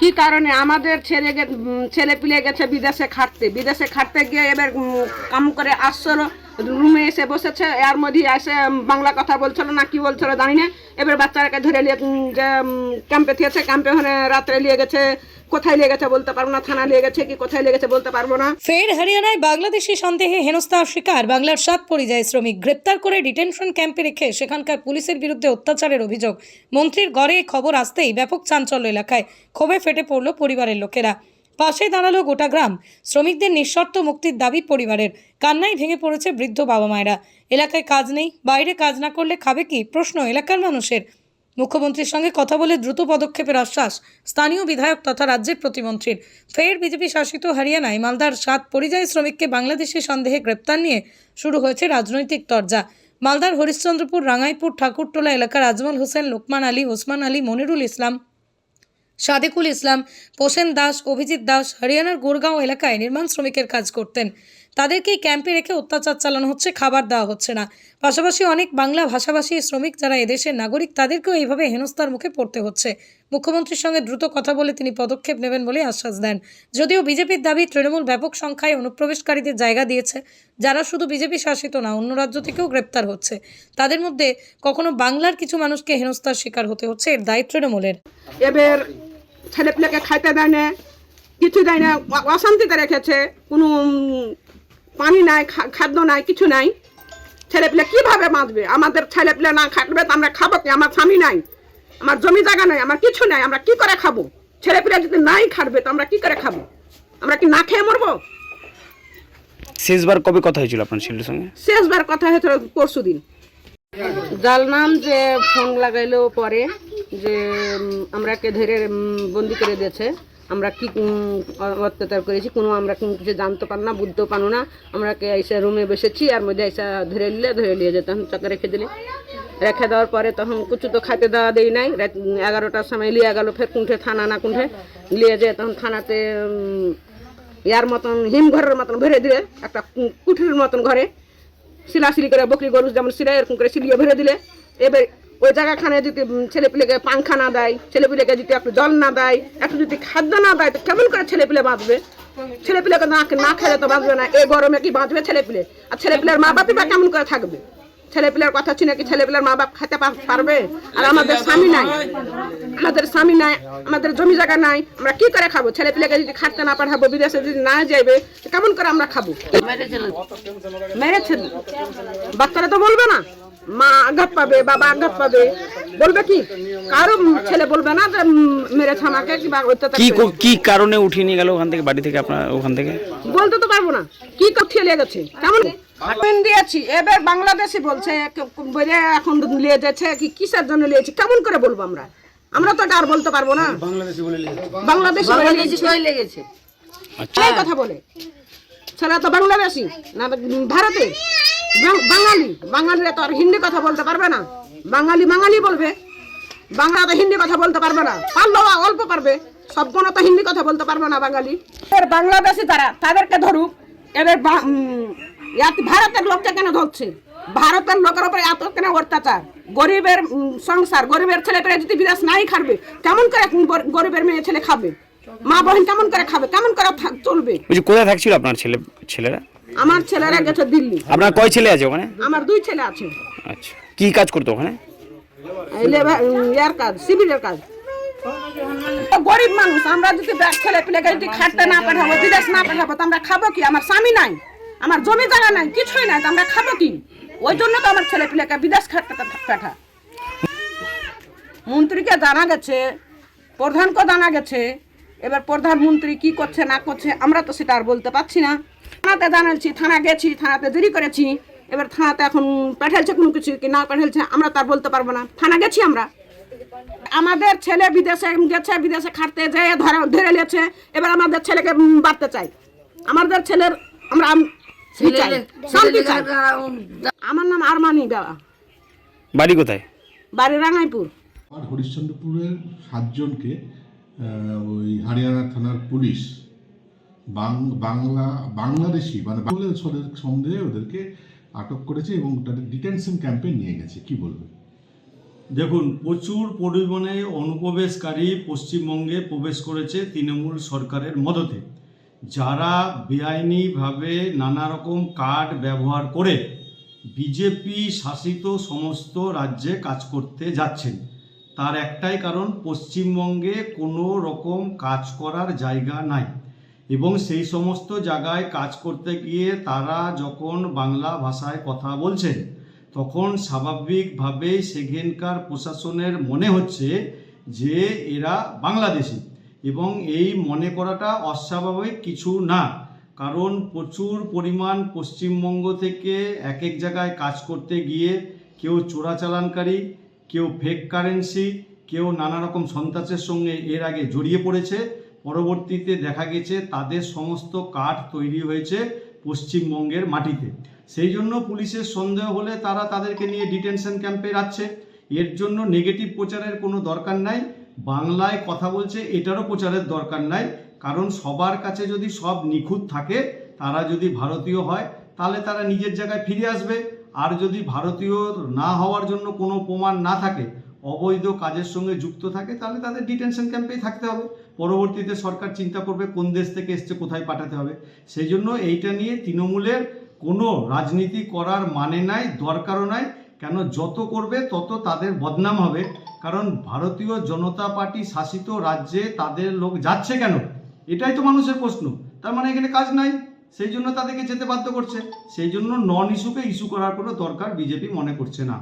কি কারণে আমাদের ছেলে ছেলে পিলে গেছে বিদেশে খাটতে? বিদেশে খাটতে গিয়ে এবার কাম করে আসছিল রুমে এসে বসেছে, এর মধ্যে এসে বাংলা কথা বলছিল না, কি বলছিল জানি না। এবার বাচ্চাটাকে ধরে নিয়ে যে ক্যাম্পে থিয়েছে ক্যাম্পে ওখানে রাত্রে নিয়ে গেছে, কোথায় নিয়ে গেছে বলতে পারব না থানা নিয়ে গেছে কি, কোথায় নিয়ে গেছে বলতে পারব না। ফের হরিয়ানায় বাংলাদেশি সন্দেহে হেনস্থার শিকার, বাংলার সাত পরিযায়ী শ্রমিক গ্রেপ্তার করে ডিটেনশন ক্যাম্পে রেখে সেখানকার পুলিশের বিরুদ্ধে অত্যাচারের অভিযোগ। মন্ত্রীর গড়ে খবর আসতেই ব্যাপক চাঞ্চল্য এলাকায় ক্ষোভে ফেটে পড়ল পরিবারের লোকেরা। পাশে দাঁড়াল গোটা গ্রাম। শ্রমিকদের নিঃশর্ত মুক্তির দাবি পরিবারের। কান্নায় ভেঙে পড়েছে বৃদ্ধ বাবা মায়েরা এলাকায় কাজ নেই, বাইরে কাজ না করলে খাবে কি? প্রশ্ন এলাকার মানুষের। মুখ্যমন্ত্রীর সঙ্গে কথা বলে দ্রুত পদক্ষেপের আশ্বাস স্থানীয় বিধায়ক তথা রাজ্যের প্রতিমন্ত্রীর। ফের বিজেপি শাসিত হরিয়ানায় মালদার সাত পরিযায়ী শ্রমিককে বাংলাদেশি সন্দেহে গ্রেপ্তার নিয়ে শুরু হয়েছে রাজনৈতিক তরজা। মালদার হরিশ্চন্দ্রপুর, রাঙাইপুর ঠাকুরটোলা এলাকার আজমল হোসেন, লোকমান আলী, ওসমান আলী, মনিরুল ইসলাম সাদেকুল ইসলাম, পোষেন দাস, অভিজিৎ দাস, হরিয়ানার গুরগাঁও এলাকায় নির্মাণ শ্রমিকের কাজ করতেন। তাদেরকেই ক্যাম্পে রেখে অত্যাচার চালানো হচ্ছে, খাবার দেওয়া হচ্ছে না। পাশাপাশি অনেক বাংলা ভাষাভাষী শ্রমিক যারা এদেশের নাগরিক, তাদেরকেও এইভাবে হেনস্থার মুখে পড়তে হচ্ছে। মুখ্যমন্ত্রীর সঙ্গে দ্রুত কথা বলে তিনি পদক্ষেপ নেবেন বলে আশ্বাস দেন। যদিও বিজেপির দাবি, তৃণমূল ব্যাপক সংখ্যায় অনুপ্রবেশকারীদের জায়গা দিয়েছে, যারা শুধু বিজেপি শাসিত না, অন্য রাজ্য থেকেও গ্রেপ্তার হচ্ছে। তাদের মধ্যে কখনো বাংলার কিছু মানুষকে হেনস্থার শিকার হতে হচ্ছে, এর দায় তৃণমূলের। এবার ছেলে পেলেকে খাইতে দেয় না কিছু দেয় না অশান্তিতে রেখেছে কোনো পানি নাই খা- খাদ্য নাই কিছু নাই। ছেলে পেলে কীভাবে বাঁচবে? আমাদের ছেলে পেলে না খাটবে তো আমরা খাব কি? আমার স্বামী নাই আমার জমি জায়গা নাই আমার কিছু নাই আমরা কি করে খাব? ছেলে পেলে যদি নাই খাটবে তো আমরা কি করে খাব? আমরা কি না খেয়ে মরবো? শেষবার কবে কথা হয়েছিল আপনার ছেলের সঙ্গে? শেষবার কথা হয়েছিল পরশু দিন জানলাম যে ফোন লাগাইলো পরে। যে আমরাকে ধরে বন্দি করে দিয়েছে। আমরা কি অত্যাচার করেছি, কোনো আমরা কোনো কিছু জানতে পার না, বুঝতেও পারো না। আমরাকে এসে রুমে বসেছি, আর মধ্যে এসে ধরে নিলে, ধরে নিয়ে যেত তখন চকে রেখে দিলে। রেখে দেওয়ার পরে তখন কিছু তো খাইতে দেওয়া দেই নাই। এগারোটার সময় লিয়ে গেল, ফের কুণ্ঠে থানা না কুণ্ঠে নিয়ে যেয়ে তখন থানাতে ইয়ার মতন, হিমঘরের মতন ভরে দিলে, একটা কুঠির মতন ঘরে। সিলাসিলি করে, বকরি গরু যেমন সিলাই এরকম করে সিলিয়ে ভরে দিলে। এবার ওই জায়গাখানে যদি ছেলে পিলেকে পাংখা না দেয় ছেলে পিলেকে যদি একটু জল না দেয়, একটু যদি খাদ্য না দেয়, তো কেমন করে ছেলে পিলে বাঁচবে? ছেলে পিলেকে না না খেলে তো বাঁচবে না, এই গরমে কি বাঁচবে ছেলে পিলে আর ছেলে পিলের মা বাপই কেমন করে থাকবে? ছেলে পিলের কথা শুনে কি ছেলে পিলের মা বাপ খেতে পারবে? আর আমাদের স্বামী নাই। আমাদের স্বামী নাই, আমাদের জমি জায়গা নাই, আমরা কি করে খাব? ছেলে পিলেকে যদি খাটতে না পাঠাবো, বিদেশে যদি না যাইবে কেমন করে আমরা খাব? মেরেছে বাচ্চারা তো বলবে না। মা আঘাত পাবে বাবা আঘাত পাবে। বলবে কি? কারও ছেলে বলবে না যে মেরেছে আমাকে কিংবা অত্যাচার কি কি কারণে উঠিয়ে নিয়ে গেল ওখান থেকে বাড়ি থেকে আপনার ওখান থেকে? বলতে তো পারব না। কি কঠিয়ে লেগেছে কেমন? হাটমেন দিয়েছি। এবার বাংলাদেশি বলছে এখন নিয়ে যাচ্ছে কি কিসের জন্য নিয়েছি? কেমন করে বলব আমরা? আমরা তো এটা আর বলতে পারব না। বাংলাদেশি বলে লেগেছে আচ্ছা। এই কথা বলে। ছেলে তো বাংলাদেশি না ভারতে। বাঙালি বাঙালিরা তো আর হিন্দি কথা বলতে পারবে না। বাঙালি বাঙালি বলবে। বাংলা তো হিন্দি কথা বলতে পারবে না। পারলেও অল্প পারবে। সব কোনো তো হিন্দি কথা বলতে পারবে না বাঙালি। এবার বাংলাদেশি তারা তাদেরকে ধরুক ইয়াত- ভারতের লোককে কেন ধরছে? ভারতের লোকের উপরে এত কেন অত্যাচার? গরিবের সংসার গরিবের ছেলে পেলে যদি বিদেশ নাই খাবে কেমন করে গরিবের মেয়ে ছেলে খাবে? মা বোন কেমন করে খাবে? কেমন করে থাক- চলবে? কোথায় থাকছিল আপনার ছেলে ছেলেরা? আমার ছেলেরা গেছে দিল্লি। আপনার কয় ছেলে আছে ওখানে? আমার দুই ছেলে আছে। আচ্ছা। কি কাজ করতো ওখানে? ইয়ার কাজ সিভিলের কাজ। তো গরিব মানুষ আমরা যদি ব্যাগ ছেলে পেলে যদি খাটতে না পাঠাবো বিদেশ না পাঠাবো তো আমরা খাব কি? আমার স্বামী নাই আমার জমি জায়গা নাই কিছুই নাই তো আমরা খাব কি? ওই জন্য তো আমার ছেলে পেলেকে বিদেশ খাটতে পাঠা। মন্ত্রীকে জানা গেছে প্রধানকে জানা গেছে এবার প্রধানমন্ত্রী কি করছে না করছে আমরা তো সেটা আর বলতে পারছি না। থানাতে জানাচ্ছি থানা গেছি থানাতে দেরি করেছি। এবার থানাতে এখন পাঠালছে কোনো কিছু কি না পাঠালছে আমরা তার বলতে পারব না। থানা গেছি আমরা। আমাদের ছেলে বিদেশে গেছে বিদেশে খাটতে যেয়ে ধরে ধরে নিয়েছে। এবার আমাদের ছেলেকে বাড়তে চাই। আমাদের ছেলের আমরা শান্তি চাই। আমার নাম আরমানি বাবা বাড়ি কোথায়? বাড়ি রাঙাইপুর। আর হরিশ্চন্দ্রপুরের সাতজনকে ওই হরিয়ানা থানার পুলিশ বাংলা, বাংলাদেশি মানে বাংলাদেশ সন্দেহে ওদেরকে আটক করেছে এবং তাদের ডিটেনশন ক্যাম্পে নিয়ে গেছে। কি বলবে? দেখুন, প্রচুর পরিমাণে অনুপ্রবেশকারী পশ্চিমবঙ্গে প্রবেশ করেছে তৃণমূল সরকারের মদতে। যারা বেআইনিভাবে নানা রকম কার্ড ব্যবহার করে বিজেপি শাসিত সমস্ত রাজ্যে কাজ করতে যাচ্ছেন। তার একটাই কারণ, পশ্চিমবঙ্গে কোনো রকম কাজ করার জায়গা নাই। এবং সেই সমস্ত জায়গায় কাজ করতে গিয়ে তারা যখন বাংলা ভাষায় কথা বলছেন, তখন স্বাভাবিকভাবেই সেখানকার প্রশাসনের মনে হচ্ছে যে এরা বাংলাদেশি। এবং এই মনে করাটা অস্বাভাবিক কিছু না, কারণ প্রচুর পরিমাণ পশ্চিমবঙ্গ থেকে এক এক জায়গায় কাজ করতে গিয়ে কেউ চোরাচালানকারী কেউ ফেক কারেন্সি কেউ নানা রকম সন্ত্রাসের সঙ্গে এর আগে জড়িয়ে পড়েছে। পরবর্তীতে দেখা গেছে তাদের সমস্ত কার্ড তৈরি হয়েছে পশ্চিমবঙ্গের মাটিতে। সেই জন্য পুলিশের সন্দেহ হলে তারা তাদেরকে নিয়ে ডিটেনশন ক্যাম্পে রাখছে। এর জন্য নেগেটিভ প্রচারের কোনো দরকার নাই। বাংলায় কথা বলছে, এটারও প্রচারের দরকার নাই। কারণ সবার কাছে যদি সব নিখুঁত থাকে, তারা যদি ভারতীয় হয়, তাহলে তারা নিজের জায়গায় ফিরে আসবে। আর যদি ভারতীয় না হওয়ার জন্য কোনো প্রমাণ না থাকে, অবৈধ কাজের সঙ্গে যুক্ত থাকে, তাহলে তাদের ডিটেনশন ক্যাম্পেই থাকতে হবে। পরবর্তীতে সরকার চিন্তা করবে কোন দেশ থেকে এসছে, কোথায় পাঠাতে হবে। সেই জন্য এইটা নিয়ে তৃণমূলের কোনো রাজনীতি করার মানে নাই, দরকারও নাই। কেন যত করবে তত তাদের বদনাম হবে। কারণ ভারতীয় জনতা পার্টি শাসিত রাজ্যে তাদের লোক যাচ্ছে কেন? এটাই তো মানুষের প্রশ্ন। তার মানে এখানে কাজ নাই। সেই জন্য তাদেরকে যেতে বাধ্য করছে। সেই জন্য নন ইস্যুকে ইস্যু করার কোনো দরকার বিজেপি মনে করছে না।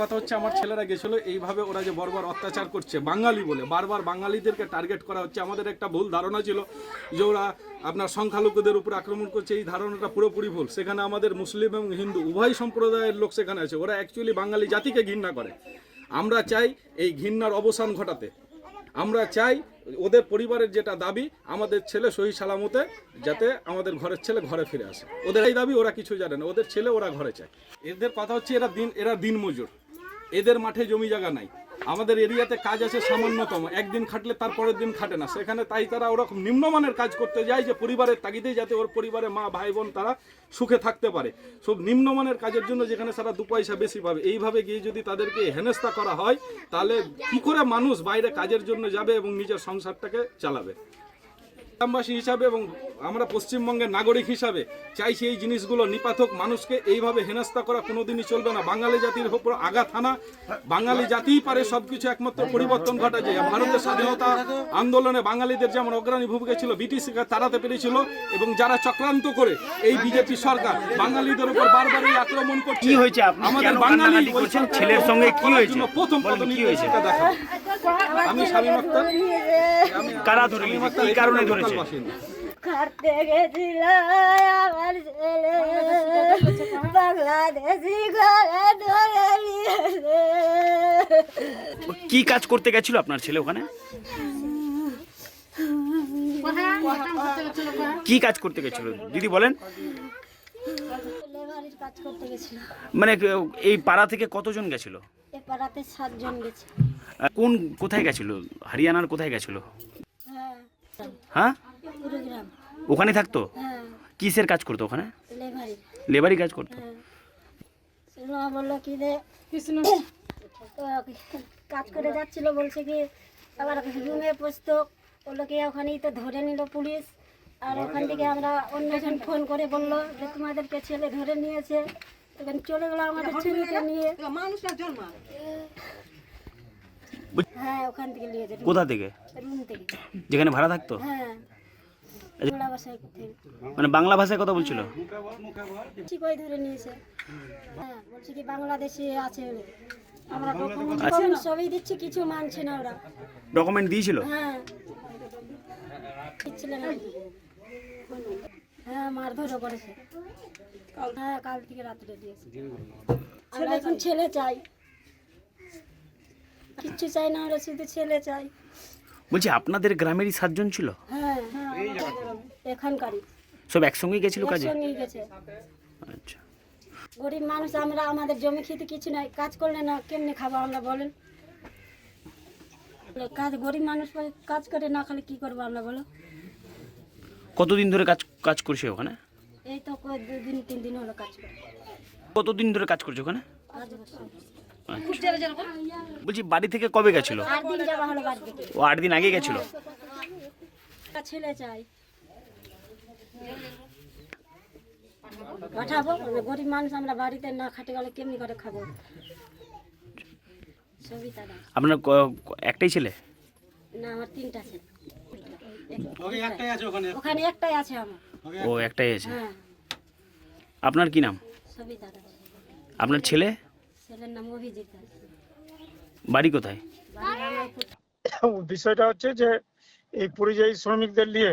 কথা হচ্ছে, আমার ছেলেরা গেছিল, এইভাবে ওরা যে বর্বর অত্যাচার করছে, বাঙালি বলে। বারবার বাঙালিদেরকে টার্গেট করা হচ্ছে। আমাদের একটা ভুল ধারণা ছিল যে ওরা আপনার সংখ্যালঘুদের উপর আক্রমণ করছে, এই ধারণাটা পুরোপুরি ভুল। সেখানে আমাদের মুসলিম এবং হিন্দু, উভয় সম্প্রদায়ের লোক সেখানে আছে। ওরা অ্যাকচুয়ালি বাঙালি জাতিকে ঘৃণা করে। আমরা চাই এই ঘৃণার অবসান ঘটাতে। আমরা চাই ওদের পরিবারের যেটা দাবি, আমাদের ছেলে সহি সালামতে যাতে আমাদের ঘরের ছেলে ঘরে ফিরে আসে। ওদের এই দাবি ওরা কিছু জানে না। ওদের ছেলে ওরা ঘরে চায়। এদের কথা হচ্ছে, এরা দিন এরা দিন মজুর এদের মাঠে জমি জায়গা নাই। আমাদের এরিয়াতে কাজ আছে সামান্যতম। একদিন খাটলে তার পরের দিন খাটে না। সেখানে তাই তারা ওরকম নিম্নমানের কাজ করতে যায় যে পরিবারের তাগিদে যাতে ওর পরিবারে মা, ভাই, বোন তারা সুখে থাকতে পারে। সব নিম্নমানের কাজের জন্য যেখানে তারা দু পয়সা বেশি পাবে, এইভাবে গিয়ে যদি তাদেরকে হেনস্থা করা হয়, তাহলে কি করে মানুষ বাইরে কাজের জন্য যাবে এবং নিজের সংসারটাকে চালাবে? গ্রামবাসী হিসাবে এবং আমরা পশ্চিমবঙ্গের নাগরিক হিসাবে চাইছি এই জিনিসগুলো নিপাতক মানুষকে এইভাবে হেনস্থা করা কোনোদিনই চলবে না। বাঙালি জাতির উপর আঘাত হানা বাঙালি জাতিই পারে সবকিছু একমাত্র পরিবর্তন ঘটা যায় ভারতের স্বাধীনতা আন্দোলনে বাঙালিদের যেমন অগ্রণী ভূমিকা ছিল ব্রিটিশকে তাড়াতে পেরেছিল এবং যারা চক্রান্ত করে এই বিজেপি সরকার বাঙালিদের উপর বারবারই আক্রমণ করছে। কি হয়েছে আমাদের বাঙালি ছেলের সঙ্গে কি হয়েছে? প্রথম পদনী কি হয়েছে? দেখাবো। আমি স্বামী আক্তার। কারা ধরে? কি কারণে ধরেছে? খাটতে গেছিল আমার ছেলে। বাংলাদেশি ঘরে ধরে নিয়েছে। কি কাজ করতে গেছিল আপনার ছেলে ওখানে? কি কাজ করতে গেছিল? দিদি বলেন। লেবারির কাজ করতে গেছিল মানে এই পাড়া থেকে কতজন গেছিল? এ পাড়াতে সাতজন গেছে। কোন কোথায় গেছিল? হরিয়ানার কোথায় গেছিল? হ্যাঁ? ওখানে থাকতো? হ্যাঁ। কিসের কাজ করতো ওখানে? লেবারি। কাজ করতো? হ্যাঁ। বলল কি যে তো কাজ করে যাচ্ছিল বলছে কি আবার রুমে বলল কি ওখানেই তো ধরে নিল পুলিশ। আর ওখান থেকে আমরা অন্যজন ফোন করে বলল যে তোমাদেরকে ছেলে ধরে নিয়েছে। তখন চলে গেলো আমাদের ছেলেকে নিয়ে। হ্যাঁ ওখান থেকে নিয়ে যেত। কোথা থেকে? রুম থেকে। যেখানে ভাড়া থাকতো? হ্যাঁ। বাংলা ভাষায় মানে বাংলা ভাষায় কথা বলছিল? ঠিক ওই ধরে নিয়েছে। হ্যাঁ বলছে কি বাংলাদেশে আছে আমরা ডকুমেন্ট সবই দিচ্ছি কিছু মানছে না ওরা। ডকুমেন্ট দিয়েছিল? হ্যাঁ। দিচ্ছিল না হ্যাঁ মারধরও করেছে হ্যাঁ কাল থেকে রাত্রে দিয়েছে। আমরা এখন ছেলে চাই। কিচ্ছু চাই না আমরা শুধু ছেলে চাই। বলছি আপনাদের গ্রামেরই সাতজন ছিল? হ্যাঁ এখানকারই। সব একসঙ্গেই গেছিল কাজে? একসঙ্গেই গেছে। আচ্ছা। গরিব মানুষ আমরা আমাদের জমি খেতে কিছু নাই। কাজ করলে না কেমনি খাব আমরা বলেন? কাজ গরিব মানুষ কাজ করে না খালে কি করব আমরা বলো? কতদিন ধরে কাজ কাজ করছে ওখানে? এই তো দুদিন তিন দিন হলো কাজ কতদিন ধরে কাজ করছে ওখানে? আচ্ছা। বলছি বাড়ি থেকে কবে গেছিল? আট দিন যাওয়া হলো বাড়ি থেকে। ও আট দিন আগে গেছিল? ছেলে চাই। পাঠাবো? গরিব মানুষ আমরা বাড়িতে না খাটে গেলে কেমনি করে খাব? আপনার একটাই ছেলে? না আমার তিনটা ছেলে। ওখানে। একটাই আছে আমার। ও একটাই। আছে। হ্যাঁ। আপনার কি নাম? আপনার ছেলে? ছেলের নাম অভিজিৎ বাড়ি কোথায়? বিষয়টা হচ্ছে যে এই পরিযায়ী শ্রমিকদের নিয়ে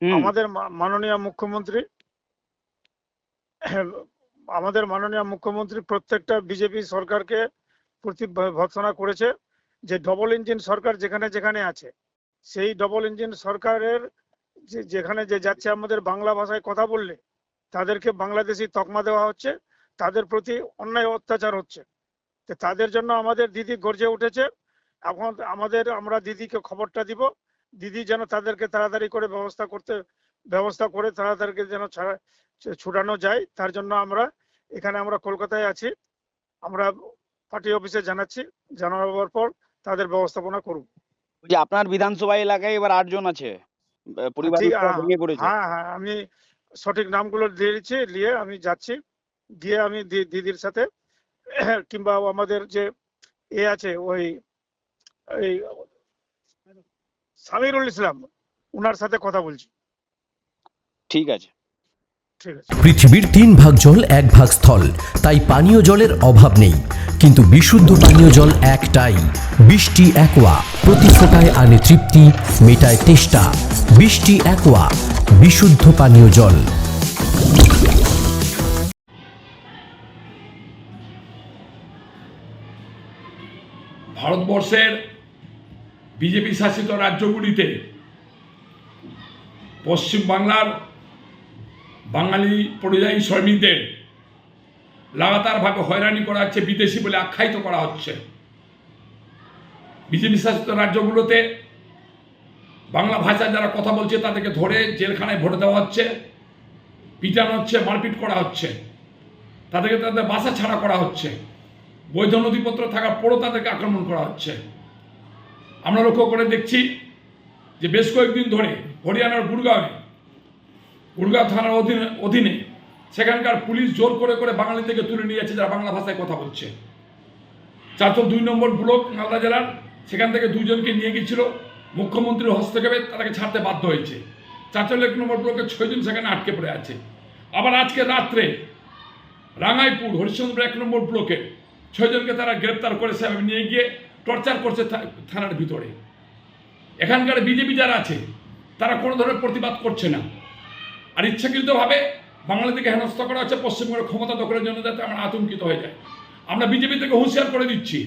আমাদের মাননীয় মুখ্যমন্ত্রী আমাদের মাননীয় মুখ্যমন্ত্রী প্রত্যেকটা বিজেপি সরকারকে প্রতি ভৎসনা করেছে যে ডবল ইঞ্জিন সরকার যেখানে যেখানে আছে সেই ডবল ইঞ্জিন সরকারের যেখানে যে যাচ্ছে আমাদের বাংলা ভাষায় কথা বললে, তাদেরকে বাংলাদেশি তকমা দেওয়া হচ্ছে, তাদের প্রতি অন্যায় অত্যাচার হচ্ছে। তো তাদের জন্য আমাদের দিদি গর্জে উঠেছে, এখন আমাদের, আমরা দিদিকে খবরটা দিব, দিদি যেন তাদেরকে তাড়াতাড়ি করে ব্যবস্থা করতে, ব্যবস্থা করে তাড়াতাড়ি যেন ছাড়া, ছুটানো যায়, তার জন্য আমরা এখানে আমরা কলকাতায় আছি, আমরা পার্টি অফিসে জানাচ্ছি জানানোর পর তাদের ব্যবস্থাপনা করব। যে আপনার বিধানসভা এলাকায় এবার আটজন আছে। পরিবার হ্যাঁ হ্যাঁ আমি সঠিক নামগুলো দিয়ে দিচ্ছি নিয়ে আমি যাচ্ছি। গিয়ে আমি দিদির সাথে কিংবা আমাদের যে এ আছে ওই এই সামিরুল ইসলাম উনার সাথে কথা বলছি। ঠিক আছে। পৃথিবীর তিন ভাগ জল এক ভাগ স্থল তাই পানীয় জলের অভাব নেই। কিন্তু বিশুদ্ধ পানীয় জল একটাই বৃষ্টি একোয়া প্রতি ফোটায় আনে তৃপ্তি মেটায় তেষ্টা। বৃষ্টি একোয়া বিশুদ্ধ পানীয় জল। ভারতবর্ষের বিজেপি শাসিত রাজ্যগুলিতে পশ্চিমবাংলার বাঙালি পরিযায়ী শ্রমিকদের লাগাতারভাবে হয়রানি করা হচ্ছে, বিদেশি বলে আখ্যায়িত করা হচ্ছে। বিজেপি শাসিত রাজ্যগুলোতে বাংলা ভাষায় যারা কথা বলছে তাদেরকে ধরে জেলখানায় ভরে দেওয়া হচ্ছে, পিটানো হচ্ছে, মারপিট করা হচ্ছে। তাদেরকে তাদের বাসা ছাড়া করা হচ্ছে। বৈধ নথিপত্র থাকার পরও তাদেরকে আক্রমণ করা হচ্ছে। আমরা লক্ষ্য করে দেখছি যে বেশ কয়েকদিন ধরে হরিয়ানার গুরগাঁওয়ে গুরগাঁও থানার অধীনে অধীনে সেখানকার পুলিশ জোর করে করে বাঙালি থেকে তুলে নিয়ে যাচ্ছে যারা বাংলা ভাষায় কথা বলছে। চারশো দুই নম্বর ব্লক, মালদা জেলার, সেখান থেকে দুজনকে নিয়ে গিয়েছিল মুখ্যমন্ত্রীর হস্তক্ষেপে, তাদেরকে ছাড়তে বাধ্য হয়েছে। চারশো এক নম্বর ব্লকের ছয়জন সেখানে আটকে পড়ে আছে। আবার আজকে রাত্রে রাঙাইপুর, হরিশ্চন্দ্র এক নম্বর ব্লকে ছয়জনকে তারা গ্রেপ্তার করেছে এবং নিয়ে গিয়ে টর্চার করছে থানার ভিতরে। এখানকার বিজেপি যারা আছে, তারা কোনো ধরনের প্রতিবাদ করছে না। আর ইচ্ছাকৃতভাবে বাঙালিদেরকে হেনস্থা করা হচ্ছে, পশ্চিমবঙ্গের ক্ষমতা দখলের জন্য যাতে আমরা আতঙ্কিত হয়ে যায় আমরা বিজেপি থেকে হুঁশিয়ার করে দিচ্ছি,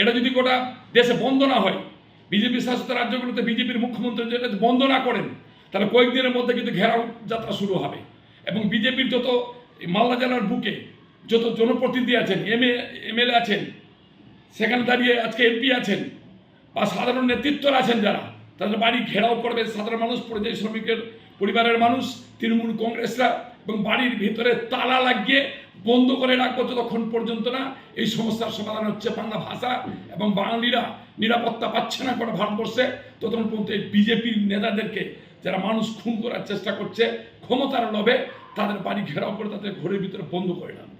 এটা যদি গোটা দেশে বন্ধ না হয়, বিজেপি শাসিত রাজ্যগুলোতে বিজেপির মুখ্যমন্ত্রী যদি বন্ধ না করেন, তাহলে কয়েকদিনের মধ্যে কিন্তু ঘেরাও যাত্রা শুরু হবে। এবং বিজেপির যত মালদা জেলার বুকে যত জনপ্রতিনিধি আছেন, এম এমএলএ আছেন, সেখানে দাঁড়িয়ে আজকে এমপি আছেন, বা সাধারণ নেতৃত্বরা আছেন যারা, তাদের বাড়ি ঘেরাও করবে, সাধারণ মানুষ পরিযায়ী শ্রমিকের পরিবারের মানুষ, তৃণমূল কংগ্রেসরা এবং বাড়ির ভিতরে তালা লাগিয়ে বন্ধ করে রাখব যতক্ষণ পর্যন্ত না এই সমস্যার সমাধান হচ্ছে বাংলা ভাষা এবং বাঙালিরা নিরাপত্তা পাচ্ছে না কোনো ভারতবর্ষে, ততক্ষণ পর্যন্ত এই বিজেপির নেতাদেরকে যারা মানুষ খুন করার চেষ্টা করছে, ক্ষমতার লোভে তাদের বাড়ি ঘেরাও করে তাদের ঘরের ভিতরে বন্ধ করে রাখব।